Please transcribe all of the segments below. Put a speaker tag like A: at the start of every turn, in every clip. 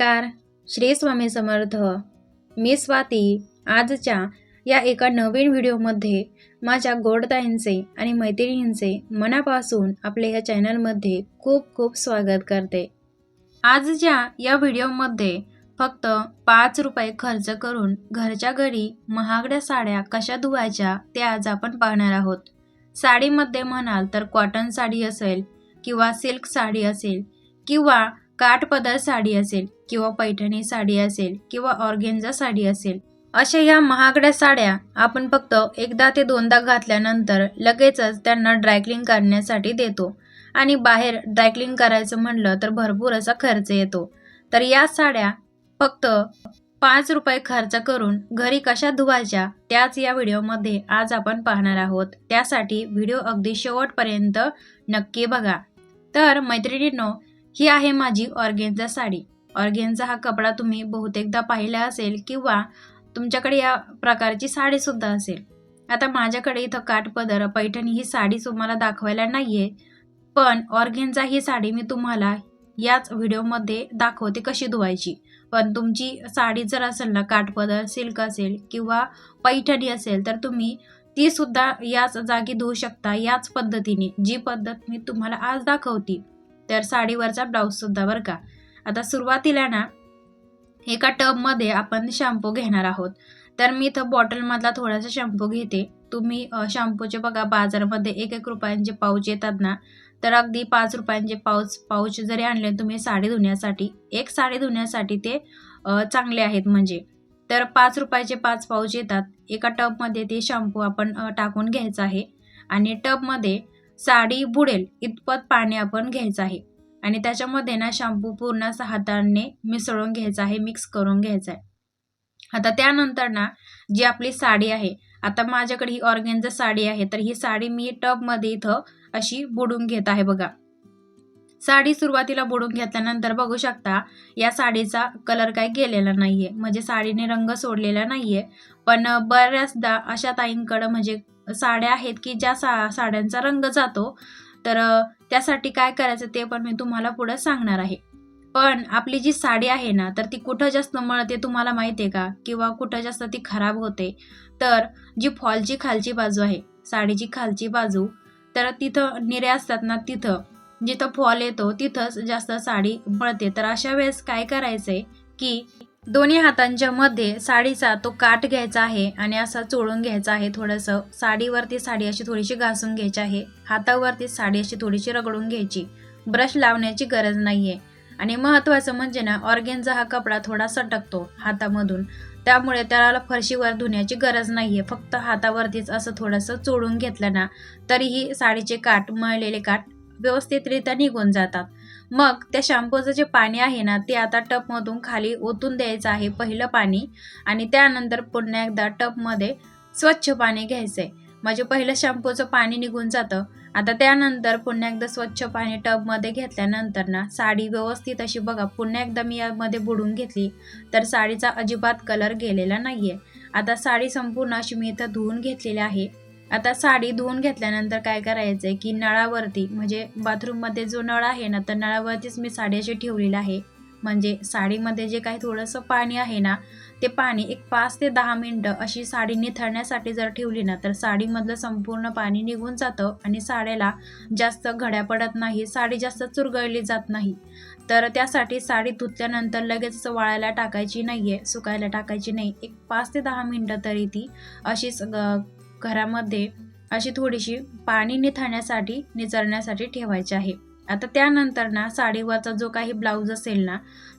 A: नमस्कार. श्री स्वामी समर्थ. मी स्वाती आजच्या या एका नवीन व्हिडिओमध्ये माझ्या गोडताईंचे आणि मैत्रिणींचे मनापासून आपल्या या चॅनलमध्ये खूप खूप स्वागत करते. आजच्या या व्हिडिओमध्ये फक्त पाच रुपये खर्च करून घरच्या घरी महागड्या साड्या कशा धुवायच्या ते आज आपण पाहणार आहोत. साडीमध्ये म्हणाल तर कॉटन साडी असेल किंवा सिल्क साडी असेल किंवा काठपदर साडी असेल किंवा पैठणी साडी असेल किंवा ऑर्गेन्झा साडी असेल अशा या महागड्या साड्या आपण फक्त एकदा ते दोनदा घातल्यानंतर लगेचच त्यांना ड्रायक्लिंग करण्यासाठी देतो. आणि बाहेर ड्रायक्लिंग करायचं म्हणलं तर भरपूर असा खर्च येतो. तर या साड्या फक्त पाच रुपये खर्च करून घरी कशा धुवायच्या त्याच या व्हिडिओमध्ये आज आपण पाहणार आहोत. त्यासाठी व्हिडिओ अगदी शेवटपर्यंत नक्की बघा. तर मैत्रिणींनो ही आहे माझी ऑर्गेन्झा साडी. ऑर्गेन्झा हा कपडा तुम्ही बहुतेकदा पाहिला असेल किंवा तुमच्याकडे या प्रकारची साडीसुद्धा असेल. आता माझ्याकडे इथं काठपदर पैठणी ही साडी तुम्हाला दाखवायला नाही आहे पण ऑर्गेन्झा ही साडी मी तुम्हाला याच व्हिडिओमध्ये दाखवते कशी धुवायची. पण तुमची साडी जर असेल ना काठपदर सिल्क असेल किंवा पैठणी असेल तर तुम्ही ती सुद्धा याच जागी धुवू शकता याच पद्धतीने. जी पद्धत मी तुम्हाला आज दाखवते. तर साडीवरचा ब्लाऊजसुद्धा बरं का. आता सुरुवातीला ना एका टबमध्ये आपण शॅम्पू घेणार आहोत. तर मी इथं बॉटलमधला थोडासा शॅम्पू घेते. तुम्ही शॅम्पूचे बघा बाजारामध्ये एक एक रुपयांचे पाऊच येतात ना तर अगदी पाच रुपयांचे पाऊच पाऊच जरी आणले तुम्ही साडी धुण्यासाठी एक साडी धुण्यासाठी ते चांगले आहेत म्हणजे. तर पाच रुपयाचे पाच पाऊच येतात. एका टबमध्ये ते शॅम्पू आपण टाकून घ्यायचं आहे. आणि टबमध्ये साडी बुडेल इतपत पाणी आपण घ्यायचं आहे. आणि त्याच्यामध्ये ना शॅम्पू पूर्ण हाताने मिसळून घ्यायचा आहे मिक्स करून घ्यायचा आहे. आता त्यानंतर ना जी आपली साडी आहे आता माझ्याकडे ही ऑर्गेनचं साडी आहे तर ही साडी मी टबमध्ये इथं अशी बुडून घेत आहे बघा. साडी सुरुवातीला बुडून घेतल्यानंतर बघू शकता या साडीचा कलर काही गेलेला नाहीये. म्हणजे साडीने रंग सोडलेला नाहीये. पण बऱ्याचदा अशा ताईंकडं म्हणजे साड्या आहेत की ज्या सा साड्यांचा रंग जातो तर त्यासाठी काय करायचं ते पण मी तुम्हाला पुढं सांगणार आहे. पण आपली जी साडी आहे ना तर ती कुठं जास्त मळते तुम्हाला माहिती आहे का? किंवा कुठं जास्त ती खराब होते? तर जी फॉलची खालची बाजू आहे साडीची खालची बाजू तर तिथं निऱ्या असतात ना तिथं. जिथं फॉल येतो तिथंच जास्त साडी मळते. तर अशा वेळेस काय करायचंय की दोन्ही हातांच्या मध्ये साडीचा तो काठ घ्यायचा आहे आणि असा चोळून घ्यायचा आहे थोडंसं. साडीवरती साडी अशी थोडीशी घासून घ्यायची आहे. हातावरती साडी अशी थोडीशी रगडून घ्यायची. ब्रश लावण्याची गरज नाही आहे आणि महत्त्वाचं म्हणजे ना ऑर्गेनचा हा कपडा थोडा सटकतो हातामधून. त्यामुळे त्याला फरशीवर धुण्याची गरज नाही आहे फक्त हातावरतीच असं थोडंसं चोळून घेतलं ना तरीही साडीचे काठ मळलेले काठ व्यवस्थितरित्या निघून जातात. मग त्या शॅम्पूचं जे पाणी आहे ना ते आता टपमधून खाली ओतून द्यायचं आहे पहिलं पाणी आणि त्यानंतर पुन्हा एकदा टपमध्ये स्वच्छ पाणी घ्यायचं आहे म्हणजे पहिलं शॅम्पूचं पाणी निघून जातं. आता त्यानंतर पुन्हा एकदा स्वच्छ पाणी टबमध्ये घेतल्यानंतर ना साडी व्यवस्थित अशी बघा पुन्हा एकदा मी यामध्ये बुडून घेतली तर साडीचा अजिबात कलर गेलेला नाही आहे आता साडी संपूर्ण अशी मी इथं धुवून घेतलेली आहे. आता साडी धुवून घेतल्यानंतर काय करायचं आहे की नळावरती म्हणजे बाथरूममध्ये जो नळ आहे ना तर नळावरतीच मी साडी अशी ठेवलेली आहे. म्हणजे साडीमध्ये जे काही थोडंसं पाणी आहे ना ते पाणी एक पाच ते दहा मिनटं अशी साडी निथळण्यासाठी जर ठेवली ना तर साडीमधलं संपूर्ण पाणी निघून जातं आणि साड्याला जास्त घड्या पडत नाही साडी जास्त चुरगळली जात नाही. तर त्यासाठी साडी धुतल्यानंतर लगेच वाळायला टाकायची नाही आहे सुकायला टाकायची नाही. एक पाच ते दहा मिनटं तरी ती अशीच घरामध्ये अशी थोडीशी पाणी निथाण्यासाठी निचरण्यासाठी ठेवायची आहे. आता त्यानंतर ना साडीवरचा जो काही ब्लाऊज असेल ना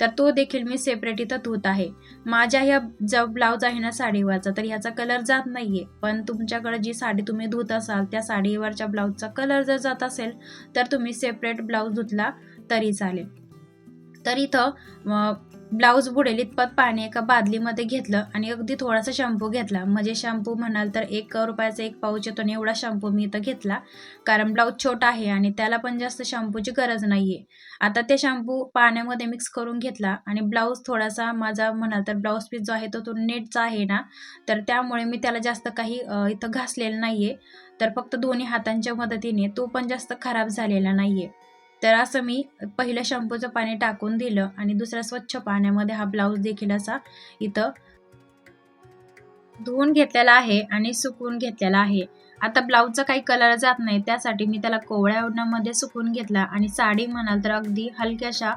A: तर तो देखील मी सेपरेट इथं धुत आहे. माझ्या ह्या जो ब्लाऊज आहे ना साडीवरचा तर ह्याचा कलर जात नाही आहे पण तुमच्याकडे जी साडी तुम्ही धुत असाल त्या साडीवरच्या ब्लाऊजचा कलर जर जात असेल तर तुम्ही सेपरेट ब्लाऊज धुतला तरी चालेल. तर इथं ब्लाऊज बुडेल इतपत पाणी एका बादलीमध्ये घेतलं आणि अगदी थोडासा शॅम्पू घेतला. म्हणजे शॅम्पू म्हणाल तर एक रुपयाचा एक पाऊच येतो आणि एवढा शॅम्पू मी इथं घेतला. कारण ब्लाऊज छोटा आहे आणि त्याला पण जास्त शॅम्पूची गरज नाही आहे आता ते शॅम्पू पाण्यामध्ये मिक्स करून घेतला आणि ब्लाऊज थोडासा माझा म्हणाल तर ब्लाऊज पीस जो आहे तो तो नेटचा आहे ना तर त्यामुळे मी त्याला जास्त काही इथं घासलेलं नाही आहे तर फक्त दोन्ही हातांच्या मदतीने तो पण जास्त खराब झालेला नाही आहे तर असं मी पहिलं शॅम्पूचं पाणी टाकून दिलं आणि दुसऱ्या स्वच्छ पाण्यामध्ये हा ब्लाऊज देखील असा इथं धुवून घेतलेला आहे आणि सुकवून घेतलेला आहे. आता ब्लाऊजचा काही कलर जात नाही त्यासाठी मी त्याला कोवळ्या उन्हामध्ये सुकवून घेतला आणि साडी म्हणाल तर अगदी हलक्याशा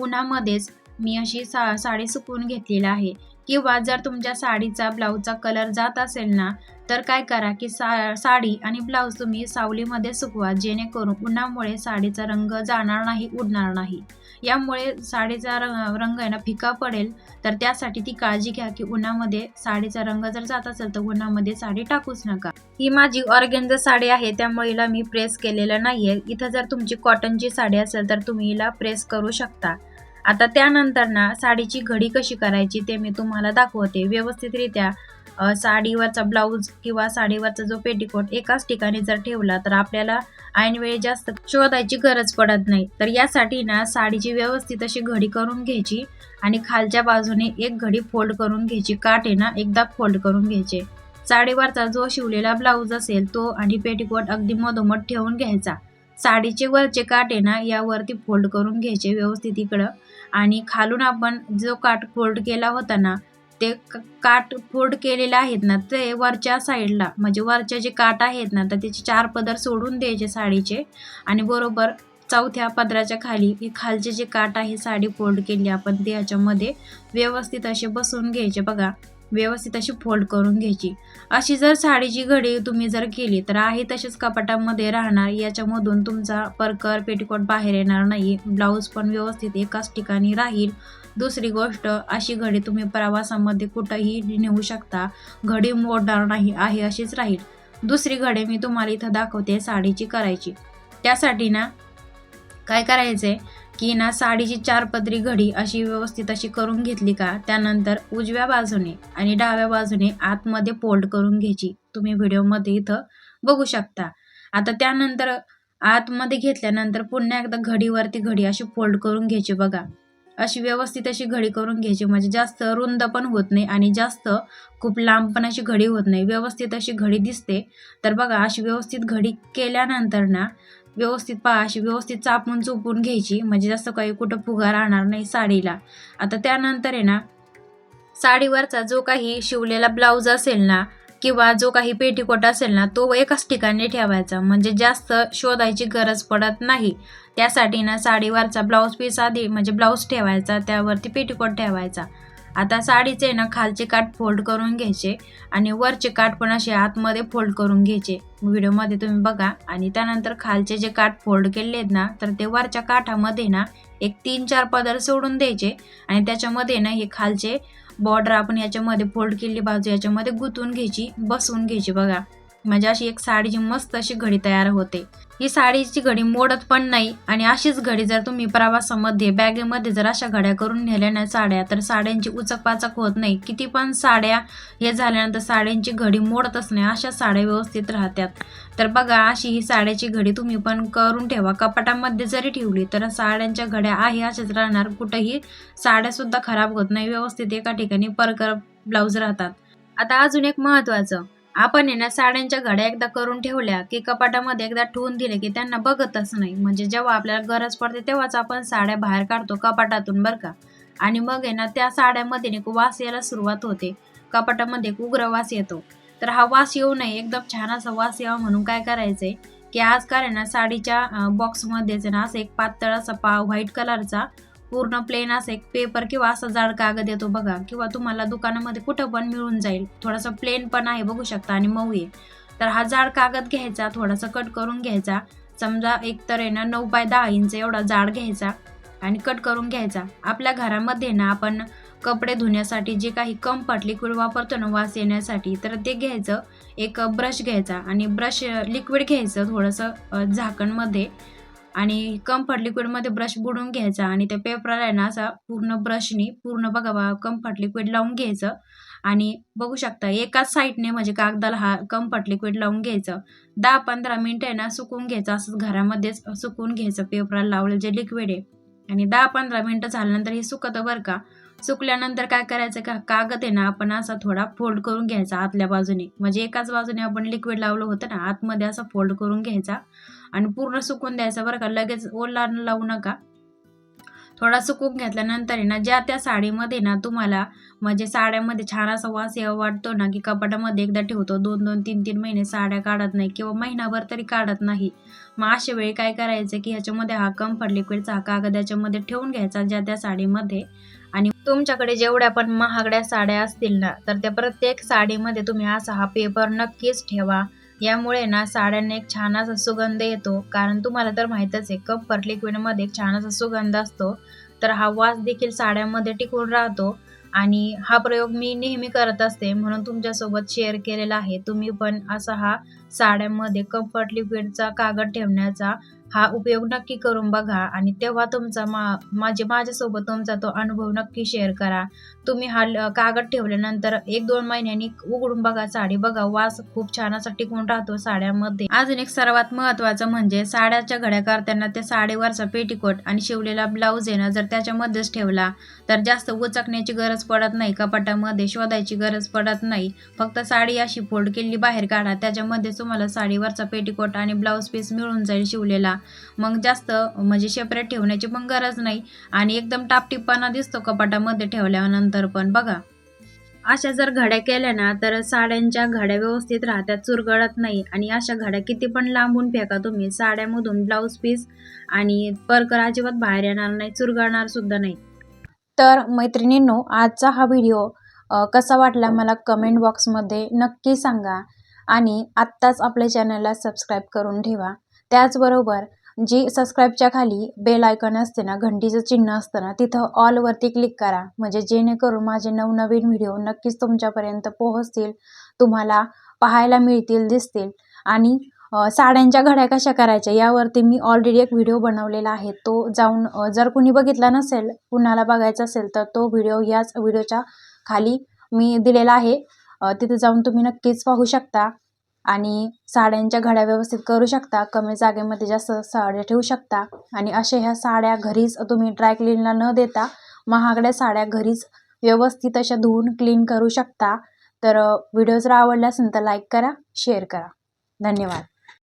A: उन्हामध्येच मी अशी सा साडी सुकवून घेतलेली आहे. किंवा जर तुमच्या साडीचा ब्लाऊजचा कलर जात असेल ना तर काय करा की सा साडी आणि ब्लाऊज तुम्ही सावलीमध्ये सुकवा जेणेकरून उन्हामुळे साडीचा रंग जाणार नाही उडणार नाही. यामुळे साडीचा रंग रंग आहे ना फिका पडेल तर त्यासाठी ती काळजी घ्या की उन्हामध्ये साडीचा रंग जर जात असेल तर उन्हामध्ये साडी टाकूच नका. ही माझी ऑर्गेंज साडी आहे त्यामुळे हिला मी प्रेस केलेलं नाहीये. इथं जर तुमची कॉटनची साडी असेल तर तुम्ही हिला प्रेस करू शकता. आता त्यानंतर ना साडीची घडी कशी करायची ते मी तुम्हाला दाखवते. व्यवस्थितरित्या साडीवरचा ब्लाऊज किंवा साडीवरचा जो पेटीकोट एकाच ठिकाणी जर ठेवला तर आपल्याला ऐनवेळी जास्त शोधायची गरज पडत नाही. तर यासाठी ना साडीची व्यवस्थित अशी घडी करून घ्यायची आणि खालच्या बाजूने एक घडी फोल्ड करून घ्यायची. काठ आहे ना एकदा फोल्ड करून घ्यायचे. साडीवरचा जो शिवलेला ब्लाऊज असेल तो आणि पेटीकोट अगदी मधोमध ठेवून घ्यायचा. साडीचे वरचे काठ आहे ना यावरती फोल्ड करून घ्यायचे व्यवस्थित इकडं. आणि खालून आपण जो काठ फोल्ड केला होता ना ते क- काठ फोल्ड केलेले आहेत ना ते वरच्या साईडला म्हणजे वरचे जे काठ आहेत ना तर त्याचे चार पदर सोडून द्यायचे साडीचे. आणि बरोबर चौथ्या पदराच्या खाली हे खालचे जे काठ आहे साडी फोल्ड केली आपण ते ह्याच्यामध्ये व्यवस्थित असे बसवून घ्यायचे बघा. व्यवस्थित अशी फोल्ड करून घ्यायची. अशी जर साडीची घडी तुम्ही जर केली तर आहे तसेच कपाटामध्ये राहणार. याच्यामधून तुमचा परकर पेटीकोट बाहेर येणार नाही. ब्लाऊज पण व्यवस्थित एकाच ठिकाणी राहील. दुसरी गोष्ट अशी घडी तुम्ही प्रवासामध्ये कुठंही नेऊ शकता. घडी मोडणार नाही आहे अशीच राहील. दुसरी घडी मी तुम्हाला इथं दाखवते साडीची करायची. त्यासाठी ना काय करायचंय की ना साडीची चार पदरी घडी अशी व्यवस्थित अशी करून घेतली का त्यानंतर उजव्या बाजूने आणि डाव्या बाजूने आतमध्ये फोल्ड करून घ्यायची. तुम्ही व्हिडिओमध्ये इथं बघू शकता. आता त्यानंतर आतमध्ये घेतल्यानंतर पुन्हा एकदा घडीवरती घडी अशी फोल्ड करून घ्यायची बघा. अशी व्यवस्थित अशी घडी करून घ्यायची. म्हणजे जास्त रुंद पण होत नाही आणि जास्त खूप लांब पण अशी घडी होत नाही. व्यवस्थित अशी घडी दिसते. तर बघा अशी व्यवस्थित घडी केल्यानंतर ना व्यवस्थित पहा अशी व्यवस्थित चापून चुपून घ्यायची. म्हणजे जास्त काही कुठं फुगा राहणार नाही साडीला. आता त्यानंतर आहे ना साडीवरचा जो काही शिवलेला ब्लाऊज असेल ना किंवा जो काही पेटीकोट असेल ना तो एकाच ठिकाणी ठेवायचा. म्हणजे जास्त शोधायची गरज पडत नाही. त्यासाठी ना साडीवरचा ब्लाऊज पीस आधी म्हणजे ब्लाऊज ठेवायचा त्यावरती पेटीकोट ठेवायचा. आता साडीचे ना खालचे काठ फोल्ड करून घ्यायचे आणि वरचे काठ पण असे आतमध्ये फोल्ड करून घ्यायचे. व्हिडिओमध्ये तुम्ही बघा. आणि त्यानंतर खालचे जे काठ फोल्ड केले आहेत ना तर ते वरच्या काठामध्ये ना एक तीन चार पदर सोडून द्यायचे. आणि त्याच्यामध्ये ना हे खालचे बॉर्डर आपण याच्यामध्ये फोल्ड केलेली बाजू याच्यामध्ये गुंतवून घ्यायची बसवून घ्यायची बघा. म्हणजे अशी एक साडीची मस्त अशी घडी तयार होते. ही साडीची घडी मोडत पण नाही आणि अशीच घडी जर तुम्ही प्रवासामध्ये बॅगेमध्ये जर अशा घड्या करून नेल्या ना साड्या तर साड्यांची उचक पाचक होत नाही. किती पण साड्या हे झाल्यानंतर साड्यांची घडी मोडतच नाही अशा साड्या व्यवस्थित राहतात. तर बघा अशी ही साड्याची घडी तुम्ही पण करून ठेवा. कपाटामध्ये जरी ठेवली तर साड्यांच्या घड्या आहे अशाच राहणार. कुठंही साड्यासुद्धा खराब होत नाही. व्यवस्थित एका ठिकाणी परकर ब्लाऊज राहतात. आता अजून एक महत्वाचं आपण आहे ना साड्यांच्या घड्या एकदा करून ठेवल्या की कपाटामध्ये एकदा ठेवून दिले की त्यांना बघतच नाही. म्हणजे जेव्हा आपल्याला गरज पडते तेव्हाच आपण साड्या बाहेर काढतो कपाटातून बरं का. आणि मग आहे ना त्या साड्यामध्ये एक वास यायला सुरुवात होते. कपाटामध्ये एक उग्र वास येतो. तर हा वास येऊ नये. एकदम छान असा वास यावा म्हणून काय करायचंय की आज काय आहे ना साडीच्या बॉक्समध्येच आहे ना असं एक पातळ असा पा व्हाईट कलरचा पूर्ण प्लेन असं एक पेपर किंवा असं जाड कागद येतो बघा. किंवा तुम्हाला दुकानामध्ये कुठं पण मिळून जाईल. थोडासा प्लेन पण आहे बघू शकता आणि मऊ आहे. तर हा जाड कागद घ्यायचा थोडासा कट करून घ्यायचा. समजा एक तर आहे ना नऊ बाय दहा इंच एवढा जाड घ्यायचा आणि कट करून घ्यायचा. आपल्या घरामध्ये ना आपण कपडे धुण्यासाठी जे काही कम्फर्ट लिक्विड वापरतो ना वास येण्यासाठी तर ते घ्यायचं. एक ब्रश घ्यायचा आणि ब्रश लिक्विड घ्यायचं थोडंसं झाकणमध्ये. आणि कम्फर्ट लिक्विडमध्ये ब्रश बुडवून घ्यायचा आणि त्या पेपरला आहे ना असा पूर्ण ब्रशनी पूर्ण बघा बा कम्फर्ट लिक्विड लावून घ्यायचं. आणि बघू शकता एकाच साईडने म्हणजे कागदाला हा कम्फर्ट लिक्विड लावून घ्यायचं. दहा पंधरा मिनटं आहे ना सुकवून घ्यायचं असंच घरामध्येच सुकवून घ्यायचं पेपराला लावलं जे लिक्विड आहे. आणि दहा पंधरा मिनटं झाल्यानंतर हे सुकतं बरं का? सुकल्यानंतर काय करायचं? का कागद आहे ना आपण असा थोडा फोल्ड करून घ्यायचा आतल्या बाजूने. म्हणजे एकाच बाजूने आपण लिक्विड लावलं होतं ना आतमध्ये असा फोल्ड करून घ्यायचा आणि पूर्ण सुकून द्यायचा बरं का. लगेच ओला लावू नका. थोडा सुकून घेतल्यानंतर आहे ना ज्या त्या साडीमध्ये ना तुम्हाला म्हणजे साड्यामध्ये छान असा वास यावा वाटतो ना की कपाटामध्ये एकदा ठेवतो दोन दोन तीन तीन महिने साड्या काढत नाही किंवा महिनाभर तरी काढत नाही. मग अशा वेळी काय करायचं की ह्याच्यामध्ये हा कम्फर्ट लिक्विडचा हा कागद याच्यामध्ये ठेवून घ्यायचा ज्या त्या साडीमध्ये तुमच्याकडे जेवढ्या पण महागड्या साड्या असतील ना तर त्या प्रत्येक साडीमध्ये तुम्ही असा हा पेपर नक्कीच ठेवा. यामुळे ना साड्यांना एक छान असा सुगंध येतो. कारण तुम्हाला तर माहीतच आहे कम्फर्ट लिक्विडमध्ये एक छान असा सुगंध असतो. तर हा वास देखील साड्यांमध्ये टिकून राहतो. आणि हा प्रयोग मी नेहमी करत असते. म्हणून तुमच्यासोबत शेअर केलेला आहे. तुम्ही पण असा हा साड्यांमध्ये कम्फर्ट लिक्विडचा कागद ठेवण्याचा हा उपयोग नक्की करून बघा आणि तेव्हा तुमचा मा माझे माझ्यासोबत तुमचा तो अनुभव नक्की शेअर करा. तुम्ही हा कागद ठेवल्यानंतर एक दोन महिन्यांनी उघडून बघा साडी. बघा वास खूप छान असा टिकून राहतो साड्यामध्ये. अजून एक सर्वात महत्वाचं म्हणजे साड्याच्या घड्या करताना त्या साडीवरचा पेटीकोट आणि शिवलेला ब्लाऊज आहे ना जर त्याच्यामध्येच ठेवला तर जास्त उचकण्याची गरज पडत नाही. कपाटामध्ये शोधायची गरज पडत नाही. फक्त साडी अशी फोल्ड केली बाहेर काढा. त्याच्यामध्ये तुम्हाला साडीवरचा पेटीकोट आणि ब्लाऊज पीस मिळून जाईल शिवलेला. मग जास्त म्हणजे सेपरेट ठेवण्याची पण गरज नाही. आणि एकदम टापटिपणा दिसतो कपाटामध्ये ठेवल्यानंतर पण बघा. अशा जर घड्या केल्या ना तर साड्यांच्या घड्या व्यवस्थित राहतात चुरगळत नाही. आणि अशा घड्या किती पण लांबून फेका तुम्ही साड्यामधून ब्लाऊज पीस आणि परकर अजिबात बाहेर येणार नाही चुरगळणार सुद्धा नाही. तर मैत्रिणींनो आजचा हा व्हिडिओ कसा वाटला मला कमेंट बॉक्समध्ये नक्की सांगा. आणि आत्ताच आपल्या चॅनलला सबस्क्राईब करून ठेवा. त्याचबरोबर जी सबस्क्राईबच्या खाली बेल आयकॉन असते ना घंटीचं चिन्ह असतं ना तिथं ऑलवरती क्लिक करा. म्हणजे जेणेकरून माझे नवनवीन व्हिडिओ नक्कीच तुमच्यापर्यंत पोहोचतील तुम्हाला पाहायला मिळतील दिसतील. आणि साड्यांच्या घड्या कशा करायच्या यावरती मी ऑलरेडी एक व्हिडिओ बनवलेला आहे. तो जाऊन जर कुणी बघितला नसेल कुणाला बघायचा असेल तर तो व्हिडिओ याच व्हिडिओच्या खाली मी दिलेला आहे. तिथे जाऊन तुम्ही नक्कीच पाहू शकता. आणि साड्यांच्या घड्या व्यवस्थित करू शकता. कमी जागेमध्ये जास्त साड्या ठेवू शकता. आणि अशा ह्या साड्या घरीच तुम्ही ड्राय क्लीनला न देता महागड्या साड्या घरीच व्यवस्थित अशा धुवून क्लीन करू शकता. तर व्हिडिओ जर आवडला असेल तर लाईक करा शेअर करा. धन्यवाद.